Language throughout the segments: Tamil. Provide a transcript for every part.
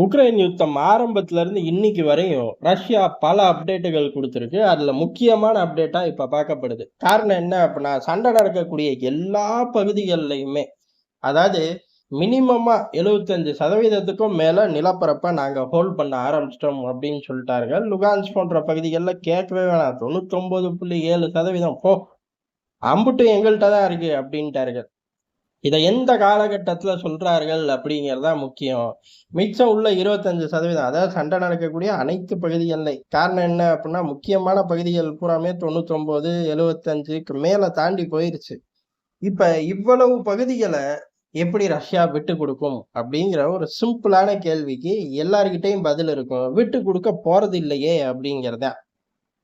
உக்ரைன் யுத்தம் ஆரம்பத்துல இருந்து இன்னைக்கு வரையும் ரஷ்யா பல அப்டேட்டுகள் கொடுத்துருக்கு. அதில் முக்கியமான அப்டேட்டாக இப்போ பார்க்கப்படுது. காரணம் என்ன அப்படின்னா சண்டை நடக்கக்கூடிய எல்லா பகுதிகள்லையுமே அதாவது மினிமமாக எழுபத்தஞ்சு சதவீதத்துக்கும் மேலே நிலப்பரப்பை நாங்கள் ஹோல்ட் பண்ண ஆரம்பிச்சிட்டோம் அப்படின்னு சொல்லிட்டார்கள். லுகான்ஸ் போன்ற பகுதிகளில் கேட்கவே வேணாம். தொண்ணூத்தொம்பது புள்ளி ஏழு சதவீதம். போ அம்புட்டு எங்கள்கிட்ட தான் இருக்குது அப்படின்ட்டார்கள். இதை எந்த காலகட்டத்தில் சொல்கிறார்கள் அப்படிங்கிறது தான் முக்கியம். மிச்சம் உள்ள இருபத்தஞ்சு சதவீதம் அதாவது சண்டை நடக்கக்கூடிய அனைத்து பகுதிகளில். காரணம் என்ன அப்படின்னா முக்கியமான பகுதிகள் பூராமே தொண்ணூத்தொம்பது எழுபத்தஞ்சுக்கு மேலே தாண்டி போயிருச்சு. இப்போ இவ்வளவு பகுதிகளை எப்படி ரஷ்யா விட்டு கொடுக்கும் அப்படிங்கிற ஒரு சிம்பிளான கேள்விக்கு எல்லார்கிட்டையும் பதில் இருக்கும். விட்டு கொடுக்க போகிறது இல்லையே அப்படிங்கிறதான்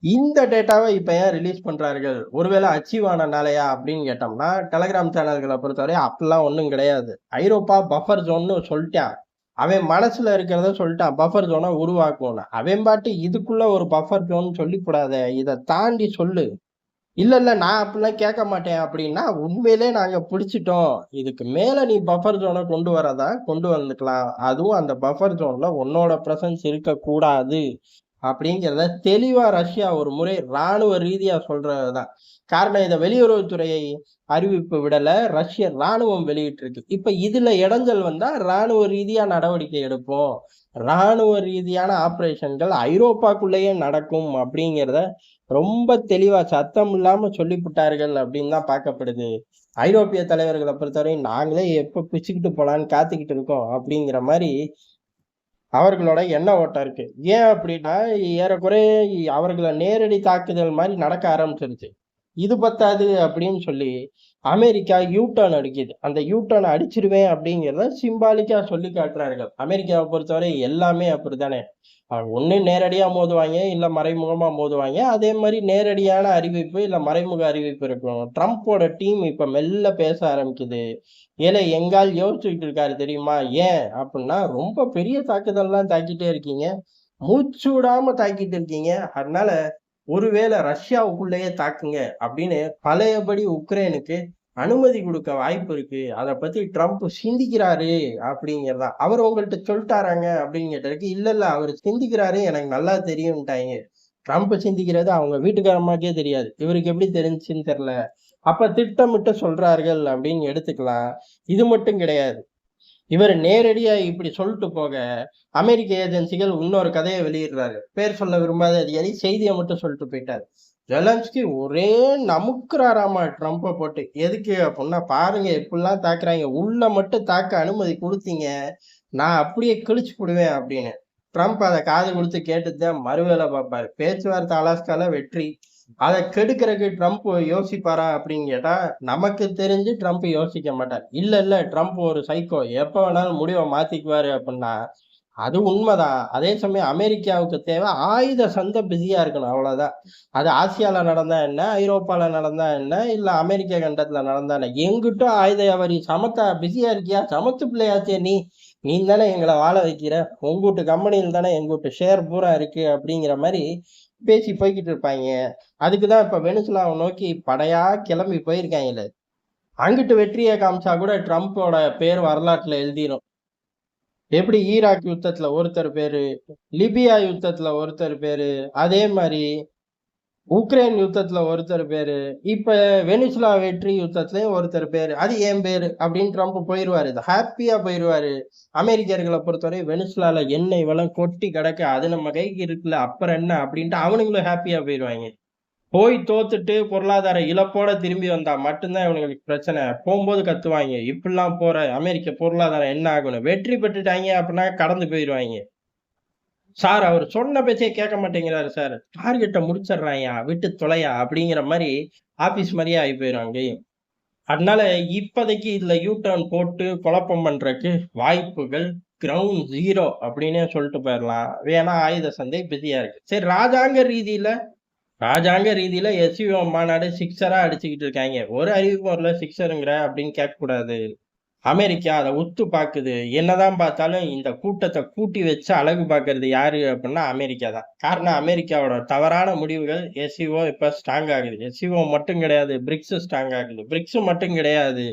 இந்த டேட்டாவை இப்போ ஏன் ரிலீஸ் பண்றார்கள்? ஒருவேளை அச்சீவ் ஆனனாலயா அப்படின்னு கேட்டோம்னா டெலகிராம் சேனல்களை பொறுத்தவரை அப்படிலாம் ஒன்றும் கிடையாது. ஐரோப்பா பஃபர் ஜோன்னு சொல்லிட்டான். அவன் மனசுல இருக்கிறத சொல்லிட்டான். பஃபர் ஜோனை உருவாக்கும்னு அவன் பாட்டு இதுக்குள்ள ஒரு பஃபர் ஜோன் சொல்லிக்கூடாது. இதை தாண்டி சொல்லு. இல்ல இல்ல நான் அப்படிலாம் கேட்க மாட்டேன் அப்படின்னா உண்மையிலே நாங்க பிடிச்சிட்டோம். இதுக்கு மேல நீ பஃபர் ஜோனை கொண்டு வரதா கொண்டு வந்துக்கலாம். அதுவும் அந்த பஃபர் ஜோன்ல உன்னோட பிரசன்ஸ் இருக்கக்கூடாது. அப்படிங்கிறத தெளிவா ரஷ்யா ஒரு முறை ராணுவ ரீதியா சொல்றதுதான். காரணம் இதை வெளியுறவுத்துறையை அறிவிப்பு விடல ரஷ்ய ராணுவம் வெளியிட்டிருக்கு. இப்ப இதுல இடைஞ்சல் வந்தா ராணுவ ரீதியா நடவடிக்கை எடுப்போம். ராணுவ ரீதியான ஆபரேஷன்கள் ஐரோப்பாக்குள்ளேயே நடக்கும் அப்படிங்கிறத ரொம்ப தெளிவா சத்தம் இல்லாம சொல்லிவிட்டார்கள் அப்படின்னு தான் பார்க்கப்படுது. ஐரோப்பிய தலைவர்களை பொறுத்தவரை நாங்களே எப்ப பிச்சுக்கிட்டு போகலான்னு காத்துக்கிட்டு இருக்கோம் அப்படிங்கிற மாதிரி அவர்களோட எண்ண ஓட்டம் இருக்கு. ஏன் அப்படின்னா ஏறக்குறைய அவர்களை நேரடி தாக்குதல் மாதிரி நடக்க ஆரம்பிச்சிருச்சு. இது பத்தாது அப்படின்னு சொல்லி அமெரிக்கா யூட்டர்ன் அடிக்குது. அந்த யூ டர்ன் அடிச்சிருவேன் அப்படிங்கிறத சிம்பாலிக்கா சொல்லி காட்டுறார்கள். அமெரிக்காவை பொறுத்தவரை எல்லாமே அப்படித்தானே? ஒன்று நேரடியாக மோதுவாங்க இல்லை மறைமுகமாக மோதுவாங்க அதே மாதிரி நேரடியான அறிவிப்பு இல்லை மறைமுக அறிவிப்பு இருக்கும் ட்ரம்ப்போட டீம் இப்போ மெல்ல பேச ஆரம்பிக்குது. ஏழை எங்கால் யோசிச்சுக்கிட்டு இருக்காரு தெரியுமா? ஏன் அப்படின்னா ரொம்ப பெரிய தாக்குதல்லாம் தாக்கிட்டே இருக்கீங்க. மூச்சு விடாம தாக்கிட்டு இருக்கீங்க. அதனால ஒருவேளை ரஷ்யாவுக்குள்ளேயே தாக்குங்க அப்படின்னு பழையபடி உக்ரைனுக்கு அனுமதி கொடுக்க வாய்ப்பு இருக்கு. அதை பத்தி ட்ரம்ப் சிந்திக்கிறாரு அப்படிங்கிறதா? அவர் உங்கள்கிட்ட சொல்லிட்டாராங்க அப்படின்னு கேட்டதுக்கு இல்ல இல்ல அவர் சிந்திக்கிறாரு. எனக்கு நல்லா தெரியும்ட்டாங்க ட்ரம்ப் சிந்திக்கிறது அவங்க வீட்டுக்காரமாக்கே தெரியாது. இவருக்கு எப்படி தெரிஞ்சுன்னு தெரியல. அப்ப திட்டமிட்டு சொல்றார்கள் அப்படின்னு எடுத்துக்கலாம். இது மட்டும் கிடையாது. இவர் நேரடியா இப்படி சொல்லிட்டு போக அமெரிக்க ஏஜென்சிகள் இன்னொரு கதையை வெளியிடுறாரு. பேர் சொல்ல விரும்பாத அதிகாரி செய்தியை மட்டும் சொல்லிட்டு போயிட்டாரு. ஜெலன்ஸ்கி ஒரே நமுக்குறாராமா ட்ரம்ப்பை போட்டு. எதுக்கு அப்படின்னா பாருங்க எப்படிலாம் தாக்குறாங்க. உள்ள மட்டும் தாக்க அனுமதி கொடுத்தீங்க. நான் அப்படியே கிழிச்சு போடுவேன் அப்படின்னு. ட்ரம்ப் அதை காது கொடுத்து கேட்டுட்டு தான் மறுவேலை பார்ப்பாரு. பேச்சுவார்த்தை அலாஸ்கால வெற்றி. அதை கெடுக்கிறதுக்கு ட்ரம்ப் யோசிப்பாரா அப்படின்னு கேட்டா நமக்கு தெரிஞ்சு ட்ரம்ப் யோசிக்க மாட்டார். இல்ல இல்ல ட்ரம்ப் ஒரு சைக்கோ எப்ப வேணாலும் முடிவை மாத்திக்குவாரு அப்படின்னா அது உண்மைதான். அதே சமயம் அமெரிக்காவுக்கு தேவை ஆயுத சந்தை பிஸியா இருக்கணும் அவ்வளவுதான். அது ஆசியால நடந்தா என்ன ஐரோப்பால நடந்தா என்ன இல்ல அமெரிக்க கண்டத்துல நடந்தா என்ன? எங்கிட்டும் ஆயுத வியாபாரி சமத்தா பிஸியா இருக்கியா? சமத்து பிள்ளையாச்சே நீ. நீ தானே எங்களை வாழ வைக்கிற. உங்கூட்டு கம்பெனியில் தானே எங்கூட்டு ஷேர் பூரா இருக்கு அப்படிங்கிற மாதிரி பேசி போய்கிட்டு இருப்பாங்க. அதுக்குதான் இப்ப வெனிசுலாவை நோக்கி படையா கிளம்பி போயிருக்காங்களே அங்கிட்டு வெற்றியை காமிச்சா கூட ட்ரம்ப்போட பேர் வரலாற்றுல எழுதிரும். எப்படி ஈராக் யுத்தத்துல ஒருத்தர் பேரு லிபியா யுத்தத்துல ஒருத்தர் பேரு அதே மாதிரி உக்ரைன் யுத்தத்துல ஒருத்தர் பேரு இப்ப வெனிசுலா வெற்றி யுத்தத்துலயும் ஒருத்தர் பேரு அது என் பேரு அப்படின்னு ட்ரம்ப் போயிருவாரு. ஹாப்பியா போயிருவாரு. அமெரிக்கர்களை பொறுத்தவரை வெனிசுலால எண்ணெய் வளம் கொட்டி கிடக்க. அது நம்ம கைக்கு இருக்குல்ல அப்புறம் என்ன அப்படின்ட்டு அவனுங்களும் ஹாப்பியா போயிருவாங்க. போய் தோத்துட்டு பொருளாதார இழப்போட திரும்பி வந்தா மட்டும்தான் இவங்களுக்கு பிரச்சனை. போகும்போது கத்துவாங்க இப்படிலாம் போற அமெரிக்க பொருளாதாரம் என்ன ஆகணும் வெற்றி பெற்றுட்டாங்க அப்படின்னா கடந்து போயிடுவாங்க சார் அவர் சொன்ன பேச்சே கேட்க மாட்டேங்கிறாரு சார். டார்கெட்டை முடிச்சிடுறாயா? விட்டு தொலையா? அப்படிங்கிற மாதிரி ஆபீஸ் மாதிரியே ஆகி போயிடுவாங்க அதனால இப்போதைக்கு இதுல யூ டர்ன் போட்டு குழப்பம் பண்றதுக்கு வாய்ப்புகள் கிரவுண்ட் ஜீரோ அப்படின்னே சொல்லிட்டு போயிடலாம். வேணா ஆயுத சந்தை பிஸியா இருக்கு. சரி ராஜாங்க ரீதியில ராஜாங்க ரீதியில எஸ்யூ மாநாடு சிக்ஸரா அடிச்சுக்கிட்டு இருக்காங்க. ஒரு அறிவிப்பு வரல சிக்ஸருங்கிற அப்படின்னு கேட்கக்கூடாது. அமெரிக்கா அதை ஒத்து பார்க்குது என்னதான் பார்த்தாலும் இந்த கூட்டத்தை கூட்டி வச்சு அழகு பார்க்கறது யாரு அப்படின்னா அமெரிக்கா தான். காரணம் அமெரிக்காவோட தவறான முடிவுகள் எஸ்இஓ இப்போ ஸ்ட்ராங் ஆகுது. எஸ்இஓ மட்டும் கிடையாது. பிரிக்ஸு ஸ்ட்ராங் ஆகுது. பிரிக்ஸ் மட்டும் கிடையாது.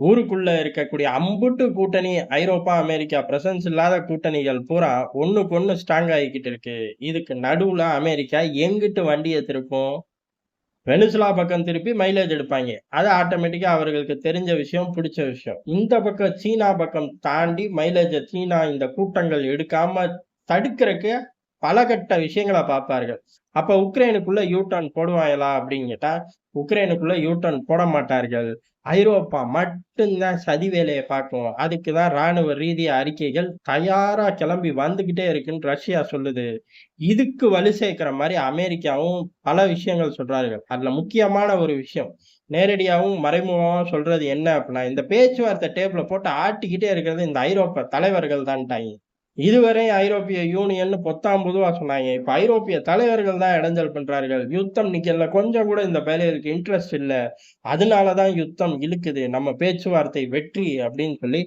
ஊருக்குள்ள இருக்கக்கூடிய அம்புட்டு கூட்டணி ஐரோப்பா அமெரிக்கா பிரசன்ஸ் இல்லாத கூட்டணிகள் பூரா ஒண்ணுக்கு ஒண்ணு ஸ்ட்ராங் ஆகிக்கிட்டு இருக்கு. இதுக்கு நடுவுல அமெரிக்கா எங்கிட்டு வண்டியை திருப்பும் வெனிசுலா பக்கம் திருப்பி மைலேஜ் எடுப்பாங்க. அது ஆட்டோமேட்டிக்கா அவர்களுக்கு தெரிஞ்ச விஷயம் பிடிச்ச விஷயம். இந்த பக்கம் சீனா பக்கம் தாண்டி மைலேஜை சீனா இந்த கூட்டங்கள் எடுக்காம தடுக்கிறதுக்கு பல கட்ட விஷயங்களை பார்ப்பார்கள். அப்போ உக்ரைனுக்குள்ள யூட்டர்ன் டர்ன் போடுவாங்களா அப்படின்னு கேட்டா உக்ரைனுக்குள்ள யூட்டர்ன் போட மாட்டார்கள். ஐரோப்பா மட்டும்தான் சதி வேலையை பார்க்கும். அதுக்கு தான் ராணுவ ரீதிய அறிக்கைகள் தயாரா கிளம்பி வந்துகிட்டே இருக்குன்னு ரஷ்யா சொல்லுது. இதுக்கு வலு சேர்க்கிற மாதிரி அமெரிக்காவும் பல விஷயங்கள் சொல்றார்கள். அதுல முக்கியமான ஒரு விஷயம் நேரடியாகவும் மறைமுகமாகவும் சொல்றது என்ன அப்படின்னா இந்த பேச்சுவார்த்தை டேபிள போட்டு ஆட்டிக்கிட்டே இருக்கிறது இந்த ஐரோப்பா தலைவர்கள் தான்ட்டாங்க இதுவரை ஐரோப்பிய யூனியன் பொத்தாம் பொதுவாக சொன்னாங்க. இப்போ ஐரோப்பிய தலைவர்கள் தான் இடைஞ்சல் பண்ணுறார்கள் யுத்தம் நிக்கல. கொஞ்சம் கூட இந்த வேலைகளுக்கு இன்ட்ரெஸ்ட் இல்ல. அதனாலதான் யுத்தம் இழுக்குது. நம்ம பேச்சுவார்த்தை வெற்றி அப்படின்னு சொல்லி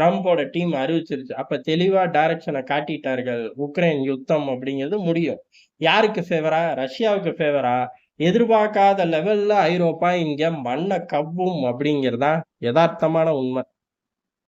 ட்ரம்ப்போட டீம் அறிவிச்சிருச்சு. அப்போ தெளிவாக டைரக்ஷனை காட்டிட்டார்கள். உக்ரைன் யுத்தம் அப்படிங்கிறது முடியும். யாருக்கு ஃபேவரா ரஷ்யாவுக்கு ஃபேவரா எதிர்பார்க்காத லெவலில் ஐரோப்பா இங்கே மண்ணை கவ்வும் அப்படிங்கிறதான் யதார்த்தமான உண்மை.